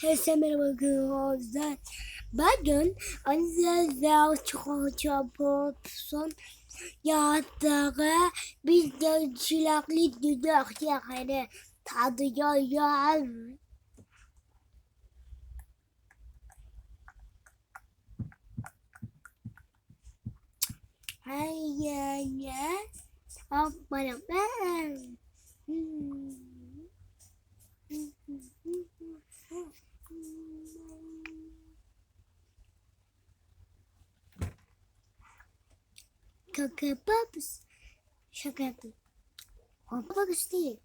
Herkese merhaba arkadaşlar. Bugün Azizel Çikolata yatağı biz de çilekli düdük yakını tadıyoruz. Hayır. Bana ben. Kaka Pops. Şaka yaptım. Pops değil.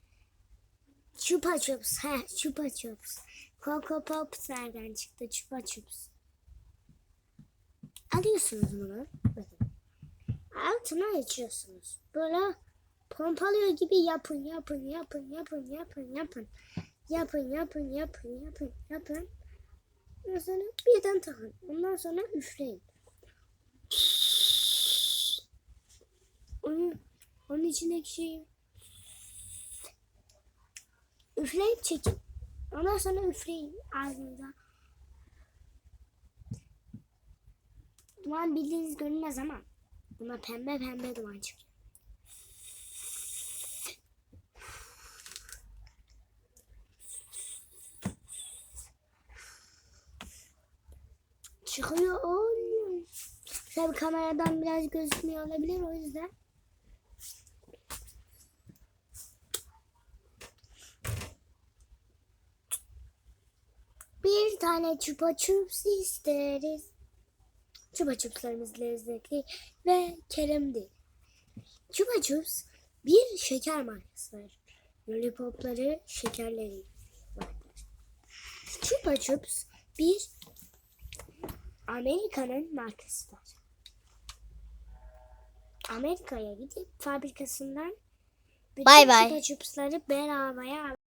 Chupa Chups. He, Chupa Chups. Coco Pops nereden çıktı? Chupa Chups. Alıyorsunuz bunu. Bakın. Altına açıyorsunuz. Böyle pompalıyor gibi yapın, yapın, yapın, yapın, yapın, yapın. Yapın, yapın, yapın, yapın, yapın. Ondan sonra birden takın. Ondan sonra üfleyin. Onun, onun içindeki şeyi üfleyip çekin. Ondan sonra üfleyin ağzınıza. Duman bildiğiniz görünmez ama buna pembe pembe duman çıkıyor. Çıkıyor oğlum. Tabii kameradan biraz gözükmüyor olabilir o yüzden. Bir tane çupa çups isteriz. Çupa çupslarımız lezzetli ve keremdi. Çupa çups bir şeker markasıdır. Lollipopları şekerleri vardır. Çupa çups bir Amerika'nın markasıdır. Amerika'ya gidip fabrikasından bütün Bay bay. çupsları bedavaya